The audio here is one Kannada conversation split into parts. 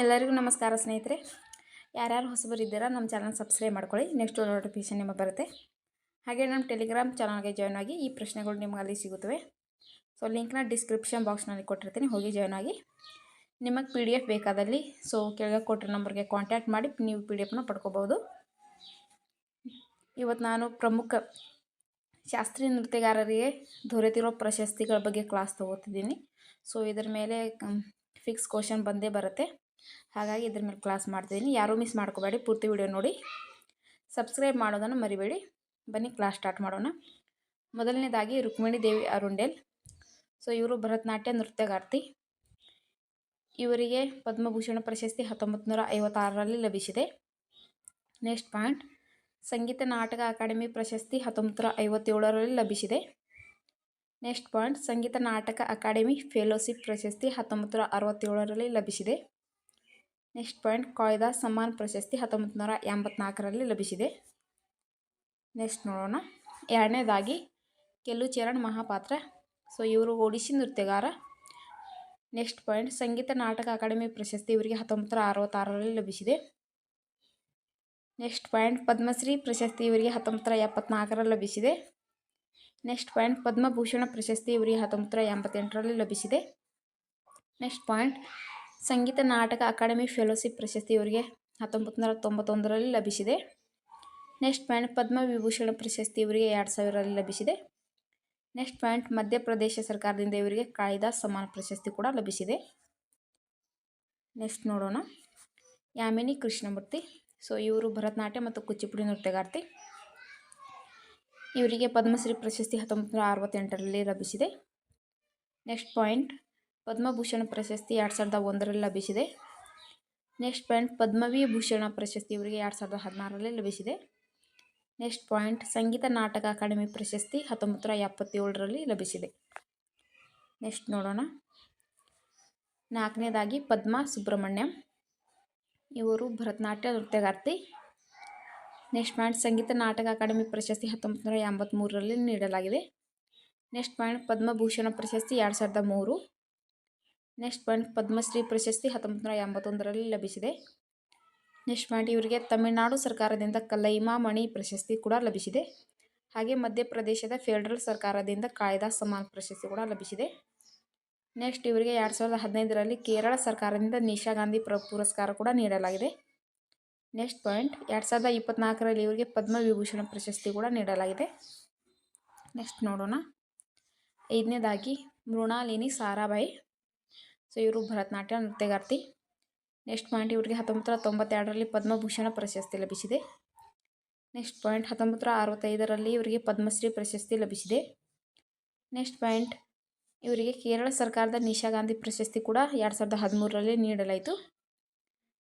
ಎಲ್ಲರಿಗೂ ನಮಸ್ಕಾರ ಸ್ನೇಹಿತರೆ. ಯಾರ್ಯಾರು ಹೊಸಬರಿದ್ದೀರಾ ನಮ್ಮ ಚಾನಲ್ ಸಬ್ಸ್ಕ್ರೈಬ್ ಮಾಡ್ಕೊಳ್ಳಿ. ನೆಕ್ಸ್ಟ್ ನೋಟಿಫಿಕೇಷನ್ ನಿಮಗೆ ಬರುತ್ತೆ. ಹಾಗೆ ನಮ್ಮ ಟೆಲಿಗ್ರಾಮ್ ಚಾನಲ್ಗೆ ಜಾಯ್ನ್ ಆಗಿ ಈ ಪ್ರಶ್ನೆಗಳು ನಿಮ್ಗೆ ಅಲ್ಲಿ ಸಿಗುತ್ತವೆ. ಸೊ ಲಿಂಕ್ನ ಡಿಸ್ಕ್ರಿಪ್ಷನ್ ಬಾಕ್ಸ್ನಲ್ಲಿ ಕೊಟ್ಟಿರ್ತೀನಿ. ಹೋಗಿ ಜಾಯ್ನ್ ಆಗಿ. ನಿಮಗೆ ಪಿ ಡಿ ಎಫ್ ಬೇಕಾದಲ್ಲಿ ಸೊ ಕೆಳಗೆ ಕೊಟ್ಟಿರೋ ನಂಬರ್ಗೆ ಕಾಂಟ್ಯಾಕ್ಟ್ ಮಾಡಿ ನೀವು ಪಿ ಡಿ ಎಫ್ನ ಪಡ್ಕೋಬೋದು. ಇವತ್ತು ನಾನು ಪ್ರಮುಖ ಶಾಸ್ತ್ರೀಯ ನೃತ್ಯಗಾರರಿಗೆ ದೊರೆತಿರೋ ಪ್ರಶಸ್ತಿಗಳ ಬಗ್ಗೆ ಕ್ಲಾಸ್ ತೊಗೋತಿದ್ದೀನಿ. ಸೊ ಇದರ ಮೇಲೆ ಫಿಕ್ಸ್ ಕ್ವಶನ್ ಬಂದೇ ಬರುತ್ತೆ. ಹಾಗಾಗಿ ಇದ್ರ ಮೇಲೆ ಕ್ಲಾಸ್ ಮಾಡ್ತಿದ್ದೀನಿ. ಯಾರೂ ಮಿಸ್ ಮಾಡ್ಕೋಬೇಡಿ. ಪೂರ್ತಿ ವಿಡಿಯೋ ನೋಡಿ. ಸಬ್ಸ್ಕ್ರೈಬ್ ಮಾಡೋದನ್ನು ಮರಿಬೇಡಿ. ಬನ್ನಿ ಕ್ಲಾಸ್ ಸ್ಟಾರ್ಟ್ ಮಾಡೋಣ. ಮೊದಲನೇದಾಗಿ ರುಕ್ಮಿಣಿ ದೇವಿ ಅರುಂಡೇಲ್. ಸೊ ಇವರು ಭರತನಾಟ್ಯ ನೃತ್ಯಗಾರ್ತಿ. ಇವರಿಗೆ ಪದ್ಮಭೂಷಣ ಪ್ರಶಸ್ತಿ ಹತ್ತೊಂಬತ್ತು ನೂರ ಐವತ್ತಾರರಲ್ಲಿ ಲಭಿಸಿದೆ. Next point Sangeet Natak academy ಪ್ರಶಸ್ತಿ ಹತ್ತೊಂಬತ್ತು ನೂರ ಐವತ್ತೇಳರಲ್ಲಿ ಲಭಿಸಿದೆ. Next point Sangeet Natak academy fellowship ಪ್ರಶಸ್ತಿ ಹತ್ತೊಂಬತ್ತು ನೂರ ಅರವತ್ತೇಳರಲ್ಲಿ ಲಭಿಸಿದೆ. ನೆಕ್ಸ್ಟ್ ಪಾಯಿಂಟ್, ಕಾಯ್ದಾ ಸಮ್ಮಾನ್ ಪ್ರಶಸ್ತಿ ಹತ್ತೊಂಬತ್ತು ನೂರ ಎಂಬತ್ನಾಲ್ಕರಲ್ಲಿ ಲಭಿಸಿದೆ. ನೆಕ್ಸ್ಟ್ ನೋಡೋಣ. ಎರಡನೇದಾಗಿ, ಕೆಲ್ಲು ಚರಣ್ ಮಹಾಪಾತ್ರ. ಸೊ, ಇವರು ಒಡಿಶಿ ನೃತ್ಯಗಾರ. Next point, Sangeet Natak academy ಪ್ರಶಸ್ತಿ ಇವರಿಗೆ ಹತ್ತೊಂಬತ್ತು ನೂರ ಅರವತ್ತಾರರಲ್ಲಿ ಲಭಿಸಿದೆ. ನೆಕ್ಸ್ಟ್ ಪಾಯಿಂಟ್, ಪದ್ಮಶ್ರೀ ಪ್ರಶಸ್ತಿ ಇವರಿಗೆ ಹತ್ತೊಂಬತ್ತು ನೂರ ಎಪ್ಪತ್ನಾಲ್ಕರಲ್ಲಿ ಲಭಿಸಿದೆ. ನೆಕ್ಸ್ಟ್ ಪಾಯಿಂಟ್, ಪದ್ಮಭೂಷಣ ಪ್ರಶಸ್ತಿ ಇವರಿಗೆ ಹತ್ತೊಂಬತ್ತು ನೂರ ಎಂಬತ್ತೆಂಟರಲ್ಲಿ ಲಭಿಸಿದೆ. Next point Sangeet Natak academy fellowship ಪ್ರಶಸ್ತಿ ಇವರಿಗೆ ಹತ್ತೊಂಬತ್ತು ನೂರ ತೊಂಬತ್ತೊಂದರಲ್ಲಿ ಲಭಿಸಿದೆ. ನೆಕ್ಸ್ಟ್ ಪಾಯಿಂಟ್ ಪದ್ಮವಿಭೂಷಣ ಪ್ರಶಸ್ತಿ ಇವರಿಗೆ ಎರಡು ಸಾವಿರದಲ್ಲಿ ಲಭಿಸಿದೆ. ನೆಕ್ಸ್ಟ್ ಪಾಯಿಂಟ್, ಮಧ್ಯಪ್ರದೇಶ ಸರ್ಕಾರದಿಂದ ಇವರಿಗೆ ಕಾಳಿದಾಸ್ ಸಮಾನ ಪ್ರಶಸ್ತಿ ಕೂಡ ಲಭಿಸಿದೆ. ನೆಕ್ಸ್ಟ್ ನೋಡೋಣ. ಯಾಮಿನಿ ಕೃಷ್ಣಮೂರ್ತಿ. ಸೊ, ಇವರು ಭರತನಾಟ್ಯ ಮತ್ತು ಕುಚಿಪುಡಿ ನೃತ್ಯಗಾರ್ತಿ. ಇವರಿಗೆ ಪದ್ಮಶ್ರೀ ಪ್ರಶಸ್ತಿ ಹತ್ತೊಂಬತ್ತು ನೂರ ಲಭಿಸಿದೆ. ನೆಕ್ಸ್ಟ್ ಪಾಯಿಂಟ್ ಪದ್ಮಭೂಷಣ ಪ್ರಶಸ್ತಿ ಎರಡು ಸಾವಿರದ ಒಂದರಲ್ಲಿ ಲಭಿಸಿದೆ. ನೆಕ್ಸ್ಟ್ ಪಾಯಿಂಟ್, ಪದ್ಮವಿಭೂಷಣ ಪ್ರಶಸ್ತಿ ಇವರಿಗೆ ಎರಡು ಸಾವಿರದ ಹದಿನಾರರಲ್ಲಿ ಲಭಿಸಿದೆ. Next point, Sangeet Natak academy ಪ್ರಶಸ್ತಿ ಹತ್ತೊಂಬತ್ತು ನೂರ ಎಪ್ಪತ್ತೇಳರಲ್ಲಿ ಲಭಿಸಿದೆ. ನೆಕ್ಸ್ಟ್ ನೋಡೋಣ. ನಾಲ್ಕನೇದಾಗಿ, ಪದ್ಮ ಸುಬ್ರಹ್ಮಣ್ಯಂ. ಇವರು ಭರತನಾಟ್ಯ ನೃತ್ಯಗಾರ್ತಿ. Next point, Sangeet Natak academy ಪ್ರಶಸ್ತಿ ಹತ್ತೊಂಬತ್ತು ನೂರ ಎಂಬತ್ತ್ಮೂರರಲ್ಲಿ ನೀಡಲಾಗಿದೆ. ನೆಕ್ಸ್ಟ್ ಪಾಯಿಂಟ್, ಪದ್ಮಭೂಷಣ ಪ್ರಶಸ್ತಿ ಎರಡು ಸಾವಿರದ ಮೂರು. ನೆಕ್ಸ್ಟ್ ಪಾಯಿಂಟ್ ಪದ್ಮಶ್ರೀ ಪ್ರಶಸ್ತಿ ಹತ್ತೊಂಬತ್ತು ನೂರ ಎಂಬತ್ತೊಂದರಲ್ಲಿ ಲಭಿಸಿದೆ. ನೆಕ್ಸ್ಟ್ ಪಾಯಿಂಟ್ ಇವರಿಗೆ ತಮಿಳುನಾಡು ಸರ್ಕಾರದಿಂದ ಕಲೈಮಾಮಣಿ ಪ್ರಶಸ್ತಿ ಕೂಡ ಲಭಿಸಿದೆ. ಹಾಗೆ ಮಧ್ಯಪ್ರದೇಶದ ಫೆಡರಲ್ ಸರ್ಕಾರದಿಂದ ಕಾಯ್ದಾ ಸಮಾನ್ ಪ್ರಶಸ್ತಿ ಕೂಡ ಲಭಿಸಿದೆ. ನೆಕ್ಸ್ಟ್ ಇವರಿಗೆ ಎರಡು ಸಾವಿರದ ಹದಿನೈದರಲ್ಲಿ ಕೇರಳ ಸರ್ಕಾರದಿಂದ ನಿಶಾ ಗಾಂಧಿ ಪ್ರ, ಪುರಸ್ಕಾರ ಕೂಡ ನೀಡಲಾಗಿದೆ. ನೆಕ್ಸ್ಟ್ ಪಾಯಿಂಟ್ ಎರಡು ಸಾವಿರದ ಇಪ್ಪತ್ತ್ನಾಲ್ಕರಲ್ಲಿ ಇವರಿಗೆ ಪದ್ಮವಿಭೂಷಣ ಪ್ರಶಸ್ತಿ ಕೂಡ ನೀಡಲಾಗಿದೆ. ನೆಕ್ಸ್ಟ್ ನೋಡೋಣ. ಐದನೇದಾಗಿ ಮೃಣಾಲಿನಿ ಸಾರಾಭಾಯಿ. ಸೊ ಇವರು ಭರತನಾಟ್ಯ ನೃತ್ಯಗಾರ್ತಿ. ನೆಕ್ಸ್ಟ್ ಪಾಯಿಂಟ್ ಇವರಿಗೆ ಹತ್ತೊಂಬತ್ತು ನೂರ ತೊಂಬತ್ತೆರಡರಲ್ಲಿ ಪದ್ಮಭೂಷಣ ಪ್ರಶಸ್ತಿ ಲಭಿಸಿದೆ. ನೆಕ್ಸ್ಟ್ ಪಾಯಿಂಟ್ ಹತ್ತೊಂಬತ್ತು ನೂರ ಅರವತ್ತೈದರಲ್ಲಿ ಇವರಿಗೆ ಪದ್ಮಶ್ರೀ ಪ್ರಶಸ್ತಿ ಲಭಿಸಿದೆ. ನೆಕ್ಸ್ಟ್ ಪಾಯಿಂಟ್ ಇವರಿಗೆ ಕೇರಳ ಸರ್ಕಾರದ ನಿಶಾ ಗಾಂಧಿ ಪ್ರಶಸ್ತಿ ಕೂಡ ಎರಡು ಸಾವಿರದ ಹದಿಮೂರರಲ್ಲಿ ನೀಡಲಾಯಿತು.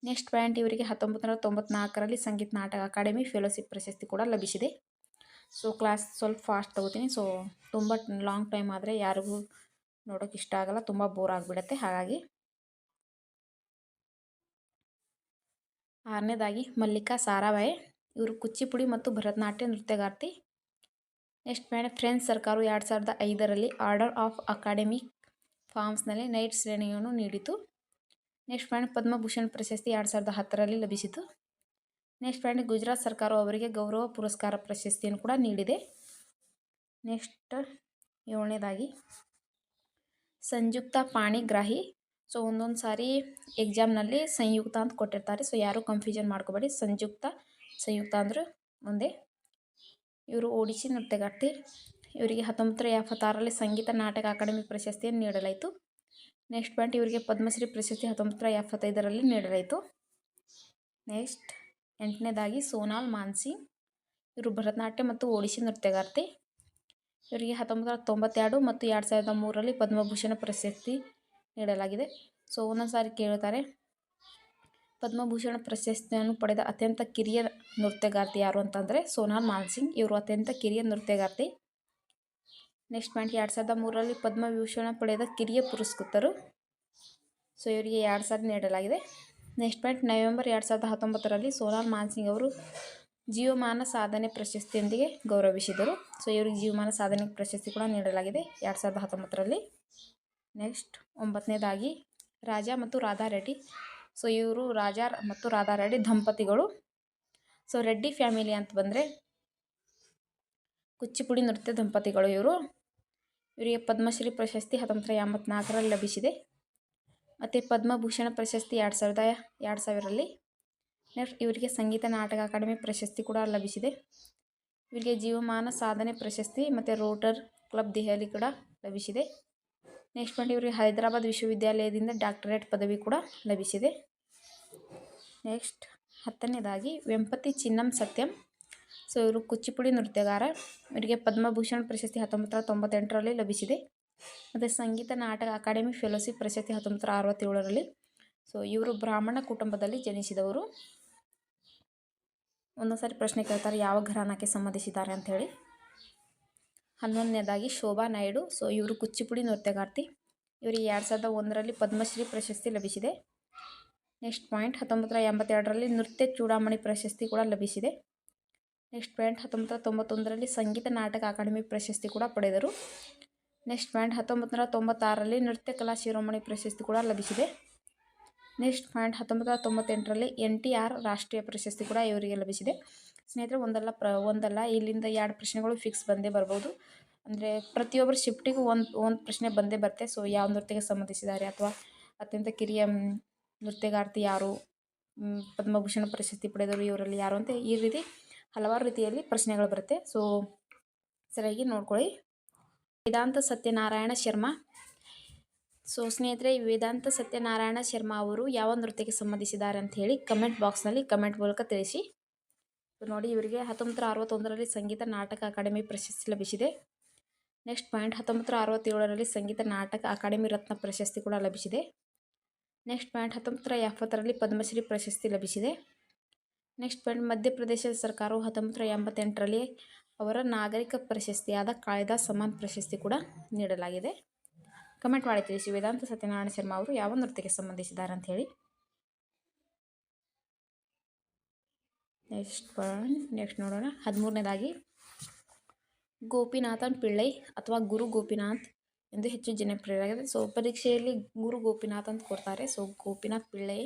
ನೆಕ್ಸ್ಟ್ ಪಾಯಿಂಟ್ ಇವರಿಗೆ ಹತ್ತೊಂಬತ್ತು ನೂರ ತೊಂಬತ್ನಾಲ್ಕರಲ್ಲಿ ಸಂಗೀತ ನಾಟಕ ಅಕಾಡೆಮಿ ಫೆಲೋಶಿಪ್ ಪ್ರಶಸ್ತಿ ಕೂಡ ಲಭಿಸಿದೆ. ಸೊ ಕ್ಲಾಸ್ ಸ್ವಲ್ಪ ಫಾಸ್ಟ್ ತಗೋತೀನಿ. ಸೊ ತುಂಬ ಲಾಂಗ್ ಟೈಮ್ ಆದರೆ ಯಾರಿಗೂ ನೋಡೋಕೆ ಇಷ್ಟ ಆಗಲ್ಲ, ತುಂಬ ಬೋರ್ ಆಗಿಬಿಡತ್ತೆ. ಹಾಗಾಗಿ ಆರನೇದಾಗಿ ಮಲ್ಲಿಕಾ, ಸಾರಾಭಾಯಿ, ಇವರು ಕುಚ್ಚಿಪುಡಿ ಮತ್ತು ಭರತನಾಟ್ಯ ನೃತ್ಯಗಾರ್ತಿ. ನೆಕ್ಸ್ಟ್ ಪಾಯಿಂಟ್ ಫ್ರೆಂಚ್ ಸರ್ಕಾರವು ಎರಡು ಸಾವಿರದ ಐದರಲ್ಲಿ ಆರ್ಡರ್ ಆಫ್ ಅಕಾಡೆಮಿಕ್ ಫಾರ್ಮ್ಸ್ನಲ್ಲಿ ನೈಟ್ ಶ್ರೇಣಿಯನ್ನು ನೀಡಿತು. ನೆಕ್ಸ್ಟ್ ಪಾಯಿಂಟ್ ಪದ್ಮಭೂಷಣ್ ಪ್ರಶಸ್ತಿ ಎರಡು ಸಾವಿರದ ಹತ್ತರಲ್ಲಿ ಲಭಿಸಿತು. ನೆಕ್ಸ್ಟ್ ಪಾಯಿಂಟ್ ಗುಜರಾತ್ ಸರ್ಕಾರವು ಅವರಿಗೆ ಗೌರವ ಪುರಸ್ಕಾರ ಪ್ರಶಸ್ತಿಯನ್ನು ಕೂಡ ನೀಡಿದೆ. ನೆಕ್ಸ್ಟ್ ಏಳನೇದಾಗಿ ಸಂಯುಕ್ತ ಪಾಣಿಗ್ರಾಹಿ. ಸೊ ಒಂದೊಂದು ಸಾರಿ ಎಕ್ಸಾಮ್ನಲ್ಲಿ ಸಂಯುಕ್ತ ಅಂತ ಕೊಟ್ಟಿರ್ತಾರೆ. ಸೊ ಯಾರು ಕನ್ಫ್ಯೂಷನ್ ಮಾಡ್ಕೋಬೇಡಿ. ಸಂಯುಕ್ತ ಸಂಯುಕ್ತ ಅಂದ್ರೆ ಮುಂದೆ. ಇವರು ಒಡಿಶಿ ನೃತ್ಯಗಾರ್ತಿ. ಇವರಿಗೆ ಹತ್ತೊಂಬತ್ತು ನೂರ ಎಪ್ಪತ್ತಾರರಲ್ಲಿ ಸಂಗೀತ ನಾಟಕ ಅಕಾಡೆಮಿ ಪ್ರಶಸ್ತಿಯನ್ನು ನೀಡಲಾಯಿತು. ನೆಕ್ಸ್ಟ್ ಪಾಯಿಂಟ್ ಇವರಿಗೆ ಪದ್ಮಶ್ರೀ ಪ್ರಶಸ್ತಿ ಹತ್ತೊಂಬತ್ತು ನೂರ ಎಪ್ಪತ್ತೈದರಲ್ಲಿ ನೀಡಲಾಯಿತು. ನೆಕ್ಸ್ಟ್ ಎಂಟನೇದಾಗಿ ಸೋನಾಲ್ ಮಾನ್ಸಿಂಗ್ ಇವರು ಭರತನಾಟ್ಯ ಮತ್ತು ಒಡಿಶಿ ನೃತ್ಯಗಾರ್ತಿ. ಇವರಿಗೆ ಹತ್ತೊಂಬತ್ತು ನೂರ ತೊಂಬತ್ತೆರಡು ಮತ್ತು ಎರಡು ಸಾವಿರದ ಮೂರರಲ್ಲಿ ಪದ್ಮಭೂಷಣ ಪ್ರಶಸ್ತಿ ನೀಡಲಾಗಿದೆ. ಸೊ ಒಂದೊಂದು ಸಾರಿ ಕೇಳ್ತಾರೆ. ಪದ್ಮಭೂಷಣ ಪ್ರಶಸ್ತಿಯನ್ನು ಪಡೆದ ಅತ್ಯಂತ ಕಿರಿಯ ನೃತ್ಯಗಾರ್ತಿ ಯಾರು ಅಂತಂದರೆ ಸೋನಾಲ್ ಮಾನ್ಸಿಂಗ್ ಇವರು ಅತ್ಯಂತ ಕಿರಿಯ ನೃತ್ಯಗಾರ್ತಿ. ನೆಕ್ಸ್ಟ್ ಪಾಯಿಂಟ್, ಎರಡು ಸಾವಿರದ ಮೂರರಲ್ಲಿ ಪದ್ಮವಿಭೂಷಣ ಪಡೆದ ಕಿರಿಯ ಪುರಸ್ಕೃತರು. ಸೊ, ಇವರಿಗೆ ಎರಡು ಸಾರಿ ನೀಡಲಾಗಿದೆ. ನೆಕ್ಸ್ಟ್ ಪಾಯಿಂಟ್, ನವೆಂಬರ್ ಎರಡು ಸಾವಿರದ ಹತ್ತೊಂಬತ್ತರಲ್ಲಿ ಸೋನಾಲ್ ಮಾನ್ಸಿಂಗ್ ಅವರು ಜೀವಮಾನ ಸಾಧನೆ ಪ್ರಶಸ್ತಿಯೊಂದಿಗೆ ಗೌರವಿಸಿದರು. ಸೊ, ಇವರಿಗೆ ಜೀವಮಾನ ಸಾಧನೆ ಪ್ರಶಸ್ತಿ ಕೂಡ ನೀಡಲಾಗಿದೆ ಎರಡು ಸಾವಿರದ ಹತ್ತೊಂಬತ್ತರಲ್ಲಿ. ನೆಕ್ಸ್ಟ್ ಒಂಬತ್ತನೇದಾಗಿ ರಾಜ ಮತ್ತು ರಾಧಾ ರೆಡ್ಡಿ. ಸೊ, ಇವರು ರಾಜ ಮತ್ತು ರಾಧಾ ರೆಡ್ಡಿ ದಂಪತಿಗಳು. ಸೊ, ರೆಡ್ಡಿ ಫ್ಯಾಮಿಲಿ ಅಂತ ಬಂದರೆ ಕುಚ್ಚಿಪುಡಿ ನೃತ್ಯ ದಂಪತಿಗಳು ಇವರು. ಇವರಿಗೆ ಪದ್ಮಶ್ರೀ ಪ್ರಶಸ್ತಿ ಹತ್ತೊಂಬತ್ತರ ಎಂಬತ್ನಾಲ್ಕರಲ್ಲಿ ಲಭಿಸಿದೆ. ಮತ್ತು ಪದ್ಮಭೂಷಣ ಪ್ರಶಸ್ತಿ ಎರಡು ಸಾವಿರದ ಎರಡು ಸಾವಿರರಲ್ಲಿ. ನೆಕ್ಸ್ಟ್ ಇವರಿಗೆ ಸಂಗೀತ ನಾಟಕ ಅಕಾಡೆಮಿ ಪ್ರಶಸ್ತಿ ಕೂಡ ಲಭಿಸಿದೆ. ಇವರಿಗೆ ಜೀವಮಾನ ಸಾಧನೆ ಪ್ರಶಸ್ತಿ ಮತ್ತು ರೋಟರ್ ಕ್ಲಬ್ ದೆಹಲಿ ಕೂಡ ಲಭಿಸಿದೆ. ನೆಕ್ಸ್ಟ್ ಪಾಯಿಂಟ್ ಇವರಿಗೆ ಹೈದರಾಬಾದ್ ವಿಶ್ವವಿದ್ಯಾಲಯದಿಂದ ಡಾಕ್ಟರೇಟ್ ಪದವಿ ಕೂಡ ಲಭಿಸಿದೆ. ನೆಕ್ಸ್ಟ್ ಹತ್ತನೇದಾಗಿ ವೆಂಪತಿ ಚಿನ್ನಂ ಸತ್ಯಂ. ಸೊ, ಇವರು ಕುಚ್ಚಿಪುಡಿ ನೃತ್ಯಗಾರ. ಇವರಿಗೆ ಪದ್ಮಭೂಷಣ್ ಪ್ರಶಸ್ತಿ ಹತ್ತೊಂಬತ್ತು ತೊಂಬತ್ತೆಂಟರಲ್ಲಿ ಲಭಿಸಿದೆ. ಮತ್ತು ಸಂಗೀತ ನಾಟಕ ಅಕಾಡೆಮಿ ಫೆಲೋಶಿಪ್ ಪ್ರಶಸ್ತಿ ಹತ್ತೊಂಬತ್ತು ಅರವತ್ತೇಳರಲ್ಲಿ ಸೊ, ಇವರು ಬ್ರಾಹ್ಮಣ ಕುಟುಂಬದಲ್ಲಿ ಜನಿಸಿದವರು. ಒಂದೊಂದು ಸಾರಿ ಪ್ರಶ್ನೆ ಕೇಳ್ತಾರೆ, ಯಾವ ಘರಾನಕ್ಕೆ ಸಂಬಂಧಿಸಿದ್ದಾರೆ ಅಂಥೇಳಿ. ಹನ್ನೊಂದನೇದಾಗಿ ಶೋಭಾ ನಾಯ್ಡು. ಸೊ, ಇವರು ಕುಚ್ಚಿಪುಡಿ ನೃತ್ಯಗಾರ್ತಿ. ಇವರಿಗೆ ಎರಡು ಸಾವಿರದ ಒಂದರಲ್ಲಿ ಪದ್ಮಶ್ರೀ ಪ್ರಶಸ್ತಿ ಲಭಿಸಿದೆ. ನೆಕ್ಸ್ಟ್ ಪಾಯಿಂಟ್ ಹತ್ತೊಂಬತ್ತು ನೂರ ಎಂಬತ್ತೆರಡರಲ್ಲಿ ನೃತ್ಯ ಚೂಡಾಮಣಿ ಪ್ರಶಸ್ತಿ ಕೂಡ ಲಭಿಸಿದೆ. ನೆಕ್ಸ್ಟ್ ಪಾಯಿಂಟ್ ಹತ್ತೊಂಬತ್ತರ ತೊಂಬತ್ತೊಂದರಲ್ಲಿ ಸಂಗೀತ ನಾಟಕ ಅಕಾಡೆಮಿ ಪ್ರಶಸ್ತಿ ಕೂಡ ಪಡೆದರು. ನೆಕ್ಸ್ಟ್ ಪಾಯಿಂಟ್ ಹತ್ತೊಂಬತ್ತು ನೂರ ತೊಂಬತ್ತಾರರಲ್ಲಿ ನೃತ್ಯ ಕಲಾ ಶಿರೋಮಣಿ ಪ್ರಶಸ್ತಿ ಕೂಡ ಲಭಿಸಿದೆ. ನೆಕ್ಸ್ಟ್ ಪಾಯಿಂಟ್ ಹತ್ತೊಂಬತ್ತು ತೊಂಬತ್ತೆಂಟರಲ್ಲಿ ಎನ್ ಟಿ ಆರ್ ರಾಷ್ಟ್ರೀಯ ಪ್ರಶಸ್ತಿ ಕೂಡ ಇವರಿಗೆ ಲಭಿಸಿದೆ. ಸ್ನೇಹಿತರೆ, ಒಂದಲ್ಲ ಪ್ರ, ಒಂದಲ್ಲ, ಇಲ್ಲಿಂದ ಎರಡು ಪ್ರಶ್ನೆಗಳು ಫಿಕ್ಸ್ ಬಂದೇ ಬರ್ಬೋದು. ಅಂದರೆ ಪ್ರತಿಯೊಬ್ಬರು ಶಿಫ್ಟಿಗೂ ಒಂದು ಒಂದು ಪ್ರಶ್ನೆ ಬಂದೇ ಬರುತ್ತೆ. ಸೊ ಯಾವ ನೃತ್ಯಕ್ಕೆ ಸಂಬಂಧಿಸಿದ್ದಾರೆ ಅಥವಾ ಅತ್ಯಂತ ಕಿರಿಯ ನೃತ್ಯಗಾರ್ತಿ ಯಾರು? ಪದ್ಮಭೂಷಣ ಪ್ರಶಸ್ತಿ ಪಡೆದವರು ಇವರಲ್ಲಿ ಯಾರು ಅಂತ ಈ ರೀತಿ ಹಲವಾರು ರೀತಿಯಲ್ಲಿ ಪ್ರಶ್ನೆಗಳು ಬರುತ್ತೆ. ಸೊ ಸರಿಯಾಗಿ ನೋಡ್ಕೊಳ್ಳಿ. ವೇದಾಂತ ಸತ್ಯನಾರಾಯಣ ಶರ್ಮಾ ಸೊ ಸ್ನೇಹಿತರೆ ವೇದಾಂತ ಸತ್ಯನಾರಾಯಣ ಶರ್ಮಾ ಅವರು ಯಾವ ನೃತ್ಯಕ್ಕೆ ಸಂಬಂಧಿಸಿದ್ದಾರೆ ಅಂತ ಹೇಳಿ ಕಮೆಂಟ್ ಬಾಕ್ಸ್ನಲ್ಲಿ ಕಮೆಂಟ್ ಮೂಲಕ ತಿಳಿಸಿ. ನೋಡಿ, ಇವರಿಗೆ ಹತ್ತೊಂಬತ್ತು ಅರವತ್ತೊಂದರಲ್ಲಿ ಸಂಗೀತ ನಾಟಕ ಅಕಾಡೆಮಿ ಪ್ರಶಸ್ತಿ ಲಭಿಸಿದೆ. ನೆಕ್ಸ್ಟ್ ಪಾಯಿಂಟ್ ಹತ್ತೊಂಬತ್ತು ಅರವತ್ತೇಳರಲ್ಲಿ ಸಂಗೀತ ನಾಟಕ ಅಕಾಡೆಮಿ ರತ್ನ ಪ್ರಶಸ್ತಿ ಕೂಡ ಲಭಿಸಿದೆ. ನೆಕ್ಸ್ಟ್ ಪಾಯಿಂಟ್ ಹತ್ತೊಂಬತ್ತು ನೂರ ಎಪ್ಪತ್ತರಲ್ಲಿ ಪದ್ಮಶ್ರೀ ಪ್ರಶಸ್ತಿ ಲಭಿಸಿದೆ. ನೆಕ್ಸ್ಟ್ ಪಾಯಿಂಟ್ ಮಧ್ಯಪ್ರದೇಶ ಸರ್ಕಾರವು ಹತ್ತೊಂಬತ್ತು ನೂರ ಎಂಬತ್ತೆಂಟರಲ್ಲಿ ಅವರ ನಾಗರಿಕ ಪ್ರಶಸ್ತಿಯಾದ ಕಾಯ್ದಾ ಸಮಾನ್ ಪ್ರಶಸ್ತಿ ಕೂಡ ನೀಡಲಾಗಿದೆ. ಕಮೆಂಟ್ ಮಾಡಿ ತಿಳಿಸಿ. ವೇದಾಂತ ಸತ್ಯನಾರಾಯಣ ಶರ್ಮಾ ಅವರು ಯಾವ ನೃತ್ಯಕ್ಕೆ ಸಂಬಂಧಿಸಿದ್ದಾರೆ ಅಂತ ಹೇಳಿ ನೆಕ್ಸ್ಟ್ ಪಾಯಿಂಟ್ ನೆಕ್ಸ್ಟ್ ನೋಡೋಣ. ಹದಿಮೂರನೇದಾಗಿ, ಗೋಪಿನಾಥನ್ ಪಿಳ್ಳೈ ಅಥವಾ ಗುರು ಗೋಪಿನಾಥ್ ಎಂದು ಹೆಚ್ಚು ಜನಪ್ರಿಯರಾಗಿದೆ ಸೊ ಪರೀಕ್ಷೆಯಲ್ಲಿ ಗುರು ಗೋಪಿನಾಥ್ ಅಂತ ಕೊಡ್ತಾರೆ. ಸೊ ಗೋಪಿನಾಥ್ ಪಿಳ್ಳೈ,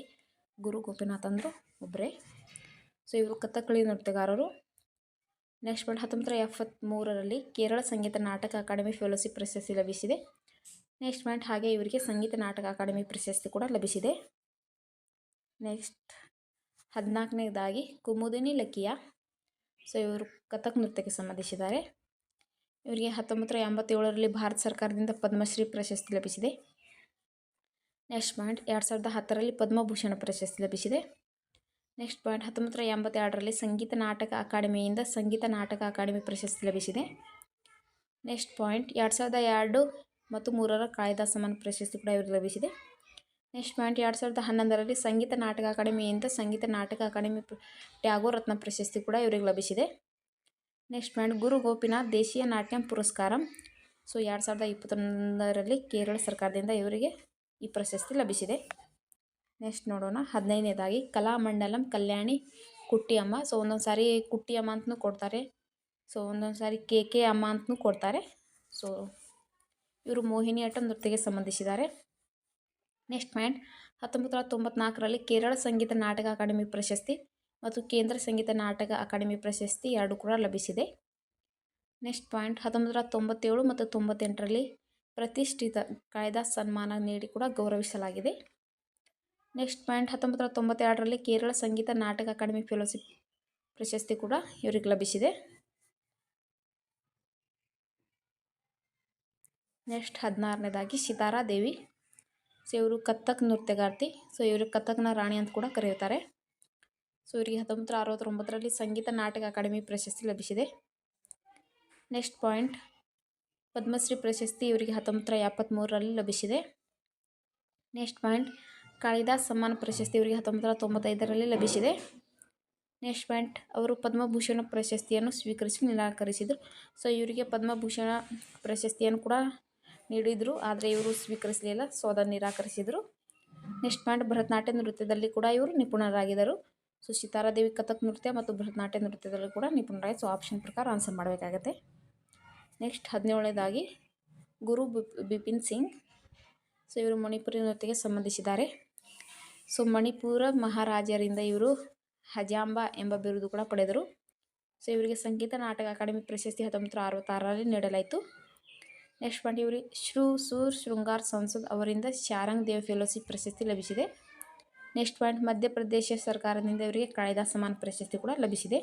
ಗುರು ಗೋಪಿನಾಥ್ ಅಂದರು ಒಬ್ಬರೇ ಸೊ ಇವರು ಕಥಕ್ಕಳಿ ನೃತ್ಯಗಾರರು. ನೆಕ್ಸ್ಟ್ ಪಾಯಿಂಟ್ ಹತ್ತೊಂಬತ್ತು ಎಪ್ಪತ್ತ್ಮೂರರಲ್ಲಿ ಕೇರಳ ಸಂಗೀತ ನಾಟಕ ಅಕಾಡೆಮಿ ಫೆಲೋಶಿಪ್ ಪ್ರಶಸ್ತಿ ಲಭಿಸಿದೆ. ನೆಕ್ಸ್ಟ್ ಪಾಯಿಂಟ್ ಹಾಗೆ ಇವರಿಗೆ ಸಂಗೀತ ನಾಟಕ ಅಕಾಡೆಮಿ ಪ್ರಶಸ್ತಿ ಕೂಡ ಲಭಿಸಿದೆ. ನೆಕ್ಸ್ಟ್ ಹದಿನಾಲ್ಕನೇದಾಗಿ ಕುಮುದಿನಿ ಲಕಿಯಾ. ಸೊ ಇವರು ಕಥಕ್ ನೃತ್ಯಕ್ಕೆ ಸಂಬಂಧಿಸಿದ್ದಾರೆ. ಇವರಿಗೆ ಹತ್ತೊಂಬತ್ತರ ಎಂಬತ್ತೇಳರಲ್ಲಿ ಭಾರತ ಸರ್ಕಾರದಿಂದ ಪದ್ಮಶ್ರೀ ಪ್ರಶಸ್ತಿ ಲಭಿಸಿದೆ. ನೆಕ್ಸ್ಟ್ ಪಾಯಿಂಟ್ ಎರಡು ಸಾವಿರದ ಹತ್ತರಲ್ಲಿ ಪದ್ಮಭೂಷಣ ಪ್ರಶಸ್ತಿ ಲಭಿಸಿದೆ. ನೆಕ್ಸ್ಟ್ ಪಾಯಿಂಟ್ ಹತ್ತೊಂಬತ್ತರ ಎಂಬತ್ತೆರಡರಲ್ಲಿ ಸಂಗೀತ ನಾಟಕ ಅಕಾಡೆಮಿಯಿಂದ ಸಂಗೀತ ನಾಟಕ ಅಕಾಡೆಮಿ ಪ್ರಶಸ್ತಿ ಲಭಿಸಿದೆ. ನೆಕ್ಸ್ಟ್ ಪಾಯಿಂಟ್ ಎರಡು ಸಾವಿರದ ಎರಡು ಮತ್ತು ಮೂರರ ಕಾಳಿದಾಸ ಸಮಾನ ಪ್ರಶಸ್ತಿ ಕೂಡ ಇವರಿಗೆ ಲಭಿಸಿದೆ. ನೆಕ್ಸ್ಟ್ ಪಾಯಿಂಟ್ ಎರಡು ಸಾವಿರದ ಹನ್ನೊಂದರಲ್ಲಿ ಸಂಗೀತ ನಾಟಕ ಅಕಾಡೆಮಿಯಿಂದ ಸಂಗೀತ ನಾಟಕ ಅಕಾಡೆಮಿ ಟ್ಯಾಗೋ ರತ್ನ ಪ್ರಶಸ್ತಿ ಕೂಡ ಇವರಿಗೆ ಲಭಿಸಿದೆ. ನೆಕ್ಸ್ಟ್ ಪಾಯಿಂಟ್ ಗುರು ಗೋಪಿನಾಥ್ ದೇಶೀಯ ನಾಟ್ಯಂ ಪುರಸ್ಕಾರ. ಸೊ ಎರಡು ಸಾವಿರದ ಇಪ್ಪತ್ತೊಂದರಲ್ಲಿ ಕೇರಳ ಸರ್ಕಾರದಿಂದ ಇವರಿಗೆ ಈ ಪ್ರಶಸ್ತಿ ಲಭಿಸಿದೆ. ನೆಕ್ಸ್ಟ್ ನೋಡೋಣ, ಹದಿನೈದನೇದಾಗಿ ಕಲಾಮಂಡಲಂ ಕಲ್ಯಾಣಿ ಕುಟ್ಟಿಯಮ್ಮ. ಸೊ ಒಂದೊಂದು ಸಾರಿ ಕುಟ್ಟಿಯಮ್ಮ ಅಂತಲೂ ಕೊಡ್ತಾರೆ. ಸೊ ಒಂದೊಂದು ಸಾರಿ ಕೆ ಕೆ ಅಮ್ಮ ಅಂತಲೂ ಕೊಡ್ತಾರೆ. ಸೊ ಇವರು ಮೋಹಿನಿಯಾಟ್ಟಂ ನೃತ್ಯಕ್ಕೆ ಸಂಬಂಧಿಸಿದ್ದಾರೆ. ನೆಕ್ಸ್ಟ್ ಪಾಯಿಂಟ್, ಹತ್ತೊಂಬತ್ತು ನೂರ ತೊಂಬತ್ನಾಲ್ಕರಲ್ಲಿ ಕೇರಳ ಸಂಗೀತ ನಾಟಕ ಅಕಾಡೆಮಿ ಪ್ರಶಸ್ತಿ ಮತ್ತು ಕೇಂದ್ರ ಸಂಗೀತ ನಾಟಕ ಅಕಾಡೆಮಿ ಪ್ರಶಸ್ತಿ ಎರಡು ಕೂಡ ಲಭಿಸಿದೆ. ನೆಕ್ಸ್ಟ್ ಪಾಯಿಂಟ್, ಹತ್ತೊಂಬತ್ತು ನೂರ ತೊಂಬತ್ತೇಳು ಮತ್ತು ತೊಂಬತ್ತೆಂಟರಲ್ಲಿ ಪ್ರತಿಷ್ಠಿತ ಕಾಯ್ದಾ ಸನ್ಮಾನ ನೀಡಿ ಕೂಡ ಗೌರವಿಸಲಾಗಿದೆ. ನೆಕ್ಸ್ಟ್ ಪಾಯಿಂಟ್, ಹತ್ತೊಂಬತ್ತು ನೂರ ತೊಂಬತ್ತೆರಡರಲ್ಲಿ ಕೇರಳ ಸಂಗೀತ ನಾಟಕ ಅಕಾಡೆಮಿ ಫೆಲೋಶಿಪ್ ಪ್ರಶಸ್ತಿ ಕೂಡ ಇವರಿಗೆ ಲಭಿಸಿದೆ. ನೆಕ್ಸ್ಟ್ ಹದಿನಾರನೇದಾಗಿ ಸಿತಾರಾ ದೇವಿ ಸೊ ಇವರು ಕಥಕ್ ನೃತ್ಯಗಾರ್ತಿ. ಸೊ ಇವರು ಕಥಕ್ನ ರಾಣಿ ಅಂತ ಕೂಡ ಕರೆಯುತ್ತಾರೆ. ಸೊ ಇವರಿಗೆ ಹತ್ತೊಂಬತ್ತು ಅರವತ್ತೊಂಬತ್ತರಲ್ಲಿ ಸಂಗೀತ ನಾಟಕ ಅಕಾಡೆಮಿ ಪ್ರಶಸ್ತಿ ಲಭಿಸಿದೆ. Next point. ಪದ್ಮಶ್ರೀ ಪ್ರಶಸ್ತಿ ಇವರಿಗೆ ಹತ್ತೊಂಬತ್ತರ ಎಪ್ಪತ್ತ್ಮೂರರಲ್ಲಿ ಲಭಿಸಿದೆ. Next point. ಕಾಳಿದಾಸ್ ಸಮ್ಮಾನ ಪ್ರಶಸ್ತಿ ಇವರಿಗೆ ಹತ್ತೊಂಬತ್ತರ ತೊಂಬತ್ತೈದರಲ್ಲಿ ಲಭಿಸಿದೆ. Next point. ಅವರು ಪದ್ಮಭೂಷಣ ಪ್ರಶಸ್ತಿಯನ್ನು ಸ್ವೀಕರಿಸಿ ನಿರಾಕರಿಸಿದರು. ಸೊ ಇವರಿಗೆ ಪದ್ಮಭೂಷಣ ಪ್ರಶಸ್ತಿಯನ್ನು ಕೂಡ ನೀಡಿದರು, ಆದರೆ ಇವರು ಸ್ವೀಕರಿಸಲಿಲ್ಲ ಸೊ ಅದನ್ನು ನಿರಾಕರಿಸಿದರು. ನೆಕ್ಸ್ಟ್ ಪಾಯಿಂಟ್, ಭರತನಾಟ್ಯ ನೃತ್ಯದಲ್ಲಿ ಕೂಡ ಇವರು ನಿಪುಣರಾಗಿದ್ದರು. ಸೊ ಸಿತಾರಾದೇವಿ ಕಥಕ್ ನೃತ್ಯ ಮತ್ತು ಭರತನಾಟ್ಯ ನೃತ್ಯದಲ್ಲಿ ಕೂಡ ನಿಪುಣರಾಗಿ ಸೊ ಆಪ್ಷನ್ ಪ್ರಕಾರ ಆನ್ಸರ್ ಮಾಡಬೇಕಾಗತ್ತೆ. ನೆಕ್ಸ್ಟ್, ಹದಿನೇಳನೇದಾಗಿ, ಗುರು ಬಿಪಿನ್ ಸಿಂಗ್. ಸೊ ಇವರು ಮಣಿಪುರಿ ನೃತ್ಯಕ್ಕೆ ಸಂಬಂಧಿಸಿದ್ದಾರೆ. ಸೊ ಮಣಿಪುರ ಮಹಾರಾಜರಿಂದ ಇವರು ಹಜಾಂಬ ಎಂಬ ಬಿರುದು ಕೂಡ ಪಡೆದರು. ಸೊ ಇವರಿಗೆ ಸಂಗೀತ ನಾಟಕ ಅಕಾಡೆಮಿ ಪ್ರಶಸ್ತಿ ಹತ್ತೊಂಬತ್ತು ಅರವತ್ತಾರರಲ್ಲಿ ನೀಡಲಾಯಿತು. ನೆಕ್ಸ್ಟ್ ಪಾಯಿಂಟ್ ಇವರಿಗೆ ಶ್ರೂ ಸೂರ್ ಶೃಂಗಾರ್ ಸಂಸದ್ ಅವರಿಂದ ಶಾರಂಗ್ ದೇವ್ ಫೆಲೋಶಿಪ್ ಪ್ರಶಸ್ತಿ ಲಭಿಸಿದೆ. ನೆಕ್ಸ್ಟ್ ಪಾಯಿಂಟ್, ಮಧ್ಯಪ್ರದೇಶ ಸರ್ಕಾರದಿಂದ ಇವರಿಗೆ ಕಾಯ್ದಾ ಸಮಾನ ಪ್ರಶಸ್ತಿ ಕೂಡ ಲಭಿಸಿದೆ.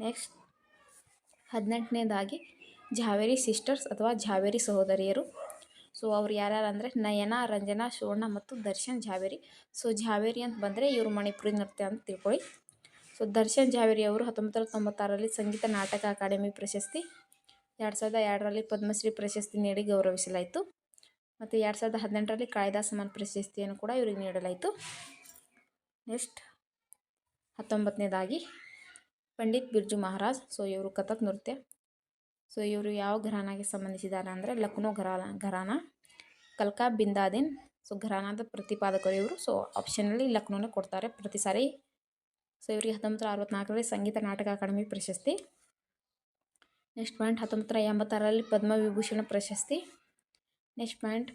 ನೆಕ್ಸ್ಟ್, ಹದಿನೆಂಟನೇದಾಗಿ ಝಾವೇರಿ ಸಿಸ್ಟರ್ಸ್ ಅಥವಾ ಜಾವೇರಿ ಸಹೋದರಿಯರು. ಸೊ, ಅವ್ರು ಯಾರ್ಯಾರು ಅಂದರೆ, ನಯನ, ರಂಜನಾ, ಸುವರ್ಣ ಮತ್ತು ದರ್ಶನ್ ಝಾವೇರಿ ಸೊ, ಜಾವೇರಿ ಅಂತ ಬಂದರೆ ಇವರು ಮಣಿಪುರಿ ನೃತ್ಯ ಅಂತ ತಿಳ್ಕೊಳ್ಳಿ. ಸೊ, ದರ್ಶನ್ ಜಾವೇರಿ ಅವರು ಹತ್ತೊಂಬತ್ತು ನೂರ ತೊಂಬತ್ತಾರರಲ್ಲಿ ಸಂಗೀತ ನಾಟಕ ಅಕಾಡೆಮಿ ಪ್ರಶಸ್ತಿ ಎರಡು ಸಾವಿರದ ಎರಡರಲ್ಲಿ ಪದ್ಮಶ್ರೀ ಪ್ರಶಸ್ತಿ ನೀಡಿ ಗೌರವಿಸಲಾಯಿತು. ಮತ್ತು ಎರಡು ಸಾವಿರದ ಹದಿನೆಂಟರಲ್ಲಿ ಕಾಳಿದಾಸ ಸಮಾನ ಪ್ರಶಸ್ತಿಯನ್ನು ಕೂಡ ಇವರಿಗೆ ನೀಡಲಾಯಿತು. ನೆಕ್ಸ್ಟ್, ಹತ್ತೊಂಬತ್ತನೇದಾಗಿ ಪಂಡಿತ್ ಬಿರ್ಜು ಮಹಾರಾಜ್, ಸೊ ಇವರು ಕಥಕ್ ನೃತ್ಯ. ಸೊ ಇವರು ಯಾವ ಘರಾನಾಗೆ ಸಂಬಂಧಿಸಿದ್ದಾರೆ ಅಂದರೆ ಲಕ್ನೋ ಘರಾನ ಘರಾನ, ಕಲ್ಕಾ ಬಿಂದಾದಿನ್, ಸೊ ಘರಾನಾದ ಪ್ರತಿಪಾದಕರು ಇವರು. ಸೊ ಆಪ್ಷನಲ್ಲಿ ಲಕ್ನೋನೇ ಕೊಡ್ತಾರೆ ಪ್ರತಿ ಸಾರಿ. ಸೊ ಇವರಿಗೆ ಹತ್ತೊಂಬತ್ತು ಅರವತ್ತ್ನಾಲ್ಕರಲ್ಲಿ ಸಂಗೀತ ನಾಟಕ ಅಕಾಡೆಮಿ ಪ್ರಶಸ್ತಿ. ನೆಕ್ಸ್ಟ್ ಪಾಯಿಂಟ್ ಹತ್ತೊಂಬತ್ತರ ಎಂಬತ್ತಾರರಲ್ಲಿ ಪದ್ಮವಿಭೂಷಣ ಪ್ರಶಸ್ತಿ. ನೆಕ್ಸ್ಟ್ ಪಾಯಿಂಟ್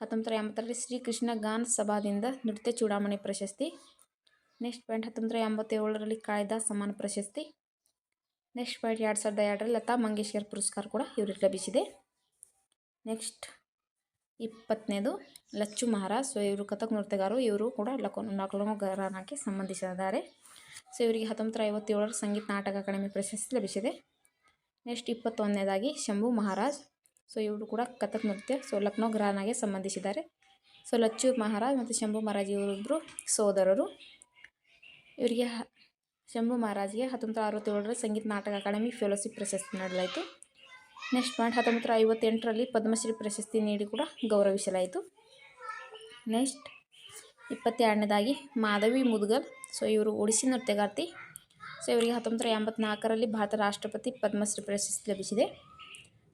ಹತ್ತೊಂಬತ್ತರ ಎಂಬತ್ತರಲ್ಲಿ ಶ್ರೀಕೃಷ್ಣ ಗಾನ್ ಸಭಾದಿಂದ ನೃತ್ಯ ಚೂಡಾಮಣಿ ಪ್ರಶಸ್ತಿ. ನೆಕ್ಸ್ಟ್ ಪಾಯಿಂಟ್ ಹತ್ತೊಂಬತ್ತರ ಎಂಬತ್ತೇಳರಲ್ಲಿ ಕಾಯ್ದಾ ಸಮಾನ ಪ್ರಶಸ್ತಿ. ನೆಕ್ಸ್ಟ್ ಪಾಯಿಂಟ್ ಎರಡು ಸಾವಿರದ ಎರಡರಲ್ಲಿ ಲತಾ ಮಂಗೇಶ್ಕರ್ ಪುರಸ್ಕಾರ ಕೂಡ ಇವರಿಗೆ ಲಭಿಸಿದೆ. ನೆಕ್ಸ್ಟ್ ಇಪ್ಪತ್ತನೇದು ಲಚ್ಚು ಮಹಾರಾಜ್. ಸೊ, ಇವರು ಕಥಕ್ ನೃತ್ಯಗಾರರು, ಇವರು ಕೂಡ ಲಕೋ ನಕಲೋ ಸಂಬಂಧಿಸಿದ್ದಾರೆ. ಸೊ, ಇವರಿಗೆ ಹತ್ತೊಂಬತ್ತರ ಐವತ್ತೇಳರ ಸಂಗೀತ ನಾಟಕ ಅಕಾಡೆಮಿ ಪ್ರಶಸ್ತಿ ಲಭಿಸಿದೆ. ನೆಕ್ಸ್ಟ್ ಇಪ್ಪತ್ತೊಂದನೇದಾಗಿ ಶಂಭು ಮಹಾರಾಜ್. ಸೊ ಇವರು ಕೂಡ ಕಥಕ್ ನೃತ್ಯ ಸೊ ಲಕ್ನೋ ಘರಾನಾಗೆ ಸಂಬಂಧಿಸಿದ್ದಾರೆ. ಸೊ ಲಚ್ಚು ಮಹಾರಾಜ್ ಮತ್ತು ಶಂಭು ಮಹಾರಾಜ್ ಇವರಿಬ್ಬರು ಸೋದರರು. ಇವರಿಗೆ ಶಂಭು ಮಹಾರಾಜ್ಗೆ ಹತ್ತೊಂಬತ್ತು ಅರವತ್ತೇಳರ ಸಂಗೀತ ನಾಟಕ ಅಕಾಡೆಮಿ ಫೆಲೋಶಿಪ್ ಪ್ರಶಸ್ತಿ ನೀಡಲಾಯಿತು. ನೆಕ್ಸ್ಟ್ ಪಾಯಿಂಟ್ ಹತ್ತೊಂಬತ್ತು ಐವತ್ತೆಂಟರಲ್ಲಿ ಪದ್ಮಶ್ರೀ ಪ್ರಶಸ್ತಿ ನೀಡಿ ಕೂಡ ಗೌರವಿಸಲಾಯಿತು. ನೆಕ್ಸ್ಟ್ ಇಪ್ಪತ್ತೆರಡನೇದಾಗಿ ಮಾಧವಿ ಮುದ್ಗಲ್. ಸೊ ಇವರು ಒಡಿಸಿ ನೃತ್ಯಗಾರ್ತಿ ಸೊ ಇವರಿಗೆ ಹತ್ತೊಂಬತ್ತು ಎಂಬತ್ನಾಲ್ಕರಲ್ಲಿ ಭಾರತ ರಾಷ್ಟ್ರಪತಿ ಪದ್ಮಶ್ರೀ ಪ್ರಶಸ್ತಿ ಲಭಿಸಿದೆ.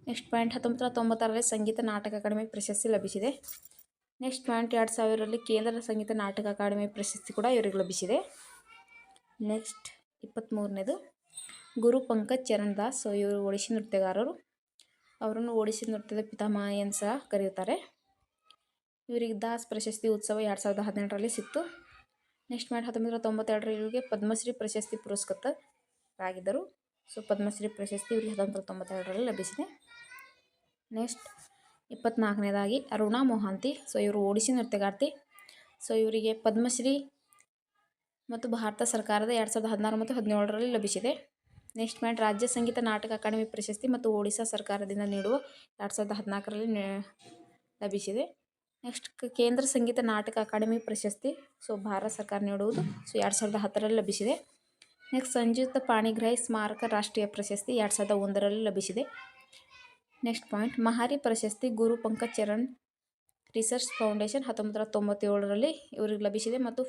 ನೆಕ್ಸ್ಟ್ ಪಾಯಿಂಟ್ ಹತ್ತೊಂಬತ್ತು ತೊಂಬತ್ತಾರರಲ್ಲಿ ಸಂಗೀತ ನಾಟಕ ಅಕಾಡೆಮಿ ಪ್ರಶಸ್ತಿ ಲಭಿಸಿದೆ. ನೆಕ್ಸ್ಟ್ ಪಾಯಿಂಟ್, ಎರಡು ಸಾವಿರರಲ್ಲಿ ಕೇಂದ್ರ ಸಂಗೀತ ನಾಟಕ ಅಕಾಡೆಮಿ ಪ್ರಶಸ್ತಿ ಕೂಡ ಇವರಿಗೆ ಲಭಿಸಿದೆ. ನೆಕ್ಸ್ಟ್, ಇಪ್ಪತ್ತ್ಮೂರನೇದು, ಗುರು ಪಂಕಜ್ ಚರಣ್ ದಾಸ್ ಸೊ ಇವರು ಒಡಿಶಿ ನೃತ್ಯಗಾರರು. ಅವರನ್ನು ಒಡಿಶಿ ನೃತ್ಯದ ಪಿತಾಮಹ ಎಂದು ಸಹ ಕರೆಯುತ್ತಾರೆ. ಇವರಿಗೆ ದಾಸ್ ಪ್ರಶಸ್ತಿ ಉತ್ಸವ ಎರಡು ಸಾವಿರದ ಹದಿನೆಂಟರಲ್ಲಿ ಸಿಕ್ತು. ನೆಕ್ಸ್ಟ್ ಮಾಡಿ ಹತ್ತೊಂಬತ್ತು ನೂರ ತೊಂಬತ್ತೆರಡರ ಇವರಿಗೆ ಪದ್ಮಶ್ರೀ ಪ್ರಶಸ್ತಿ ಪುರಸ್ಕೃತರಾಗಿದ್ದರು. ಸೊ, ಪದ್ಮಶ್ರೀ ಪ್ರಶಸ್ತಿ ಇವರಿಗೆ ಹತ್ತೊಂಬತ್ತು ನೂರ ತೊಂಬತ್ತೆರಡರಲ್ಲಿ ಲಭಿಸಿದೆ. ನೆಕ್ಸ್ಟ್ ಇಪ್ಪತ್ನಾಲ್ಕನೇದಾಗಿ ಅರುಣಾ ಮೊಹಾಂತಿ. ಸೊ, ಇವರು ಒಡಿಶಿ ನೃತ್ಯಗಾರ್ತಿ. ಸೊ, ಇವರಿಗೆ ಪದ್ಮಶ್ರೀ ಮತ್ತು ಭಾರತ ಸರ್ಕಾರದ ಎರಡು ಸಾವಿರದ ಹದಿನಾರು ಮತ್ತು ಹದಿನೇಳರಲ್ಲಿ ಲಭಿಸಿದೆ. ನೆಕ್ಸ್ಟ್ ಮ್ಯಾಂಟ್ ರಾಜ್ಯ ಸಂಗೀತ ನಾಟಕ ಅಕಾಡೆಮಿ ಪ್ರಶಸ್ತಿ ಮತ್ತು ಒಡಿಶಾ ಸರ್ಕಾರದಿಂದ ನೀಡುವ ಎರಡು ಸಾವಿರದ ಹದಿನಾಲ್ಕರಲ್ಲಿ ಲಭಿಸಿದೆ. ನೆಕ್ಸ್ಟ್ ಕೇಂದ್ರ ಸಂಗೀತ ನಾಟಕ ಅಕಾಡೆಮಿ ಪ್ರಶಸ್ತಿ. ಸೊ, ಭಾರತ ಸರ್ಕಾರ ನೀಡುವುದು. ಸೊ, ಎರಡು ಸಾವಿರದ ಹತ್ತರಲ್ಲಿ ಲಭಿಸಿದೆ. ನೆಕ್ಸ್ಟ್, ಸಂಯುಕ್ತ ಪಾಣಿಗ್ರಾಹಿ ಸ್ಮಾರಕ ರಾಷ್ಟ್ರೀಯ ಪ್ರಶಸ್ತಿ ಎರಡು ಸಾವಿರದ ಒಂದರಲ್ಲಿ ಲಭಿಸಿದೆ. ನೆಕ್ಸ್ಟ್ ಪಾಯಿಂಟ್, ಮಹಾರಿ ಪ್ರಶಸ್ತಿ ಗುರು ಪಂಕಜ್ ಚರಣ್ ರಿಸರ್ಚ್ ಫೌಂಡೇಶನ್ ಹತ್ತೊಂಬತ್ತು ತೊಂಬತ್ತೇಳರಲ್ಲಿ ಇವರಿಗೆ ಲಭಿಸಿದೆ ಮತ್ತು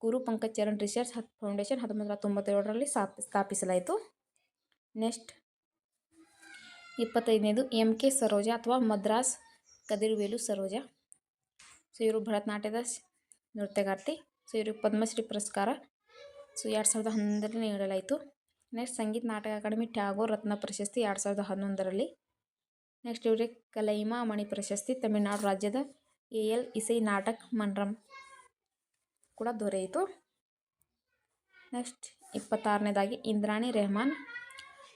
ಗುರು ಪಂಕಜ್ ಚರಣ್ ರಿಸರ್ಚ್ ಫೌಂಡೇಶನ್ ಹತ್ತೊಂಬತ್ತು ನೂರ ತೊಂಬತ್ತೇಳರಲ್ಲಿ ಸ್ಥಾಪಿ ಸ್ಥಾಪಿಸಲಾಯಿತು. ನೆಕ್ಸ್ಟ್, ಇಪ್ಪತ್ತೈದನೇದು ಎಂ ಕೆ ಸರೋಜಾ ಅಥವಾ ಮದ್ರಾಸ್ ಕದಿರುವೇಲು ಸರೋಜಾ. ಸೊ, ಇವರು ಭರತನಾಟ್ಯದ ನೃತ್ಯಗಾರ್ತಿ. ಸೊ, ಇವ್ರಿಗೆ ಪದ್ಮಶ್ರೀ ಪುರಸ್ಕಾರ. ಸೊ, ಎರಡು ಸಾವಿರದ ಹನ್ನೊಂದರಲ್ಲಿ ನೀಡಲಾಯಿತು. ನೆಕ್ಸ್ಟ್, ಸಂಗೀತ ನಾಟಕ ಅಕಾಡೆಮಿ ಟ್ಯಾಗೋರ್ ರತ್ನ ಪ್ರಶಸ್ತಿ ಎರಡು ಸಾವಿರದ ಹನ್ನೊಂದರಲ್ಲಿ. ನೆಕ್ಸ್ಟ್, ಇವರಿಗೆ ಕಲೈಮಾ ಮಣಿ ಪ್ರಶಸ್ತಿ ತಮಿಳುನಾಡು ರಾಜ್ಯದ ಎ ಎಲ್ ಇಸೈ ನಾಟಕ್ ಮನ್ರಮ್ ಕೂಡ ದೊರೆಯಿತು. ನೆಕ್ಸ್ಟ್, ಇಪ್ಪತ್ತಾರನೇದಾಗಿ ಇಂದ್ರಾಣಿ ರೆಹಮಾನ್.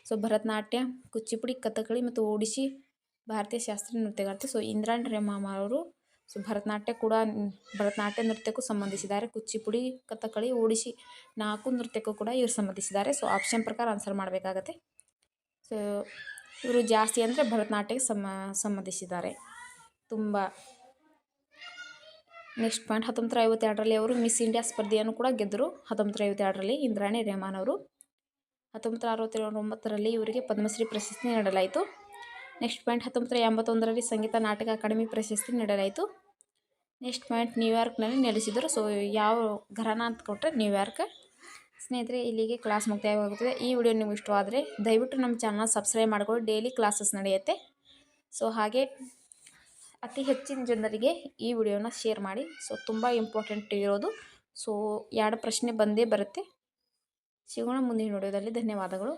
ಸೊ, ಭರತನಾಟ್ಯ, ಕುಚಿಪುಡಿ, ಕಥಕಳಿ ಮತ್ತು ಒಡಿಶಿ ಭಾರತೀಯ ಶಾಸ್ತ್ರೀಯ ನೃತ್ಯಗಾರ್ತಿ. ಸೊ, ಇಂದ್ರಾಣಿ ರೆಹಮಾನ್ ಅವರು ಸೊ ಭರತನಾಟ್ಯ ಕೂಡ ಭರತನಾಟ್ಯ ನೃತ್ಯಕ್ಕೂ ಸಂಬಂಧಿಸಿದ್ದಾರೆ. ಕೂಚಿಪುಡಿ ಕಥಕಳಿ ಓಡಿಸಿ ನಾಲ್ಕು ನೃತ್ಯಕ್ಕೂ ಕೂಡ ಇವರು ಸಂಬಂಧಿಸಿದ್ದಾರೆ. ಸೊ ಆಪ್ಷನ್ ಪ್ರಕಾರ ಆನ್ಸರ್ ಮಾಡಬೇಕಾಗತ್ತೆ. ಸೊ ಇವರು ಜಾಸ್ತಿ ಅಂದರೆ ಭರತನಾಟ್ಯಕ್ಕೆ ಸಮ, ಸಂಬಂಧಿಸಿದ್ದಾರೆ. ತುಂಬ ನೆಕ್ಸ್ಟ್ ಪಾಯಿಂಟ್ ಹತ್ತೊಂಬತ್ತರ ಐವತ್ತೆರಡರಲ್ಲಿ ಅವರು ಮಿಸ್ ಇಂಡಿಯಾ ಸ್ಪರ್ಧೆಯನ್ನು ಕೂಡ ಗೆದ್ದರು. ಹತ್ತೊಂಬತ್ತರ ಐವತ್ತೆರಡರಲ್ಲಿ ಇಂದ್ರಾಣಿ ರೆಹಮಾನ್ ಅವರು. ಹತ್ತೊಂಬತ್ತು ಅರವತ್ತೊಂಬತ್ತರಲ್ಲಿ ಇವರಿಗೆ ಪದ್ಮಶ್ರೀ ಪ್ರಶಸ್ತಿ ನೀಡಲಾಯಿತು. ನೆಕ್ಸ್ಟ್ ಪಾಯಿಂಟ್ ಹತ್ತೊಂಬತ್ತರ ಎಂಬತ್ತೊಂದರಲ್ಲಿ ಸಂಗೀತ ನಾಟಕ ಅಕಾಡೆಮಿ ಪ್ರಶಸ್ತಿ ನೀಡಲಾಯಿತು. ನೆಕ್ಸ್ಟ್ ಪಾಯಿಂಟ್ ನ್ಯೂಯಾರ್ಕ್ನಲ್ಲಿ ನಡೆಸಿದರು ಸೊ ಯಾವ ಘರಾನ ಅಂತ ಕೊಟ್ಟರೆ ನ್ಯೂಯಾರ್ಕ್ ಸ್ನೇಹಿತರೆ, ಇಲ್ಲಿಗೆ ಕ್ಲಾಸ್ ಮುಕ್ತಾಯವಾಗುತ್ತದೆ. ಈ ವಿಡಿಯೋ ನಿಮ್ಗೆ ಇಷ್ಟವಾದರೆ ದಯವಿಟ್ಟು ನಮ್ಮ ಚಾನಲ್ ಸಬ್ಸ್ಕ್ರೈಬ್ ಮಾಡ್ಕೊಳ್ಳಿ. ಡೈಲಿ ಕ್ಲಾಸಸ್ ನಡೆಯುತ್ತೆ. ಸೊ ಹಾಗೆ ಅತಿ ಹೆಚ್ಚಿನ ಜನರಿಗೆ ಈ ವಿಡಿಯೋನ ಶೇರ್ ಮಾಡಿ. ಸೊ ತುಂಬ ಇಂಪಾರ್ಟೆಂಟ್ ಇರೋದು. ಸೊ ಎರಡು ಪ್ರಶ್ನೆ ಬಂದೇ ಬರುತ್ತೆ. ಸಿಗೋಣ ಮುಂದಿನ ವಿಡಿಯೋದಲ್ಲಿ. ಧನ್ಯವಾದಗಳು.